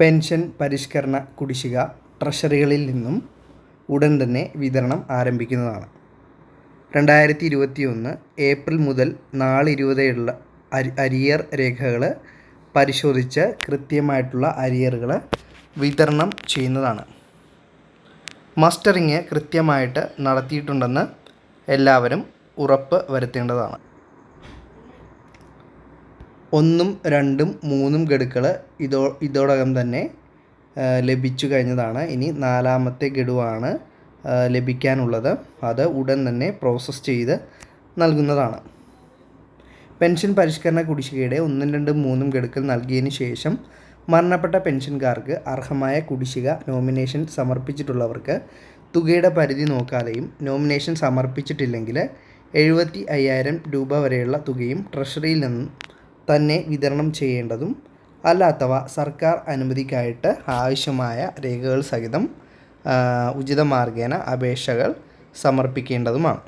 Pension പരിഷ്കരണ കുടിശ്ശിക ട്രഷറികളിൽ നിന്നും ഉടൻ തന്നെ വിതരണം ആരംഭിക്കുന്നതാണ്. രണ്ടായിരത്തി ഇരുപത്തി ഒന്ന് ഏപ്രിൽ മുതൽ നാളിരുവതെയുള്ള അരി അരിയർ രേഖകൾ പരിശോധിച്ച് കൃത്യമായിട്ടുള്ള അരിയറുകൾ വിതരണം ചെയ്യുന്നതാണ്. മസ്റ്ററിങ് കൃത്യമായിട്ട് നടത്തിയിട്ടുണ്ടെന്ന് എല്ലാവരും ഉറപ്പ് വരുത്തേണ്ടതാണ്. ഒന്നും രണ്ടും മൂന്നും ഗഡുക്കൾ ഇതോ ഇതോടകം തന്നെ ലഭിച്ചു കഴിഞ്ഞതാണ്. ഇനി നാലാമത്തെ ഗഡുവാണ് ലഭിക്കാനുള്ളത്. അത് ഉടൻ തന്നെ പ്രോസസ്സ് ചെയ്ത് നൽകുന്നതാണ്. പെൻഷൻ പരിഷ്കരണ കുടിശ്ശികയുടെ ഒന്നും രണ്ടും മൂന്നും ഗഡുക്കൾ നൽകിയതിന് ശേഷം മരണപ്പെട്ട പെൻഷൻകാർക്ക് അർഹമായ കുടിശ്ശിക നോമിനേഷൻ സമർപ്പിച്ചിട്ടുള്ളവർക്ക് തുകയുടെ പരിധി നോക്കാതെയും നോമിനേഷൻ സമർപ്പിച്ചിട്ടില്ലെങ്കിൽ എഴുപത്തി അയ്യായിരം രൂപ വരെയുള്ള തുകയും ട്രഷറിയിൽ നിന്നും തന്നെ വിതരണം ചെയ്യേണ്ടതും അല്ലാത്തവ സർക്കാർ അനുമതിക്കായിട്ട് ആവശ്യമായ രേഖകൾ സഹിതം ഉചിത മാർഗേന അപേക്ഷകൾ സമർപ്പിക്കേണ്ടതുമാണ്.